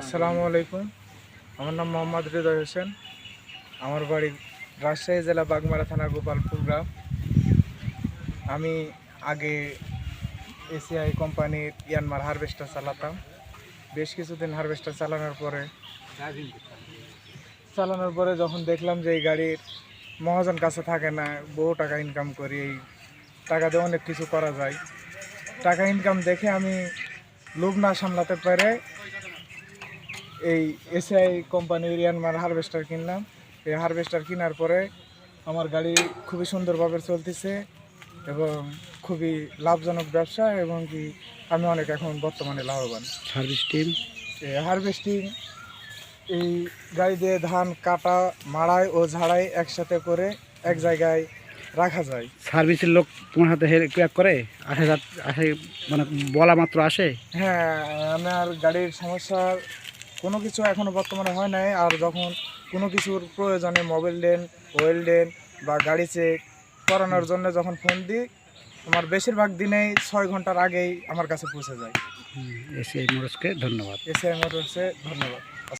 আসসালামু আলাইকুম। আমার নাম মোহাম্মদ হৃদয় হোসেন। আমার বাড়ি রাজশাহী জেলা বাগমারা থানা, গোপালপুর গ্রাম। আমি আগে এসিআই কোম্পানির ইয়ানমার হারভেস্টার চালাতাম। বেশ কিছুদিন হারভেস্টার চালানোর পরে চালানোর পরে যখন দেখলাম যে এই গাড়ির মহাজন কাছে থাকে না, বহু টাকা ইনকাম করি, এই টাকা দিয়ে অনেক কিছু করা যায়। টাকা ইনকাম দেখে আমি লোভ না সামলাতে পেরে এই এসআই কোম্পানির ইয়ানমার হারভেস্টার কিনলাম। এই হারভেস্টার কেনার পরে আমার গাড়ি খুবই সুন্দরভাবে চলতেছে এবং খুবই লাভজনক ব্যবসা এবং কি আমি অনেক এখন বর্তমানে লাভবান। সার্ভিস টিম হারভেস্টিং এই গাড়ি দিয়ে ধান কাটা মাড়াই ও ঝাড়াই একসাথে করে এক জায়গায় রাখা যায়। সার্ভিসের লোক তোমার হাতে হেল্প করে আসে আসে মানে বলা মাত্র আসে? হ্যাঁ আমার গাড়ির সমস্যার কোনো কিছু এখনও বর্তমানে হয় নাই। আর যখন কোনো কিছুর প্রয়োজনে মোবাইল ডেন ওয়েল ডেন বা গাড়ি চেক করানোর জন্য যখন ফোন দিই আমার বেশিরভাগ দিনেই ছয় ঘণ্টার আগেই আমার কাছে পৌঁছে যায়। এসিআই মোটরসকে ধন্যবাদ। এসিআই মোটরসে ধন্যবাদ।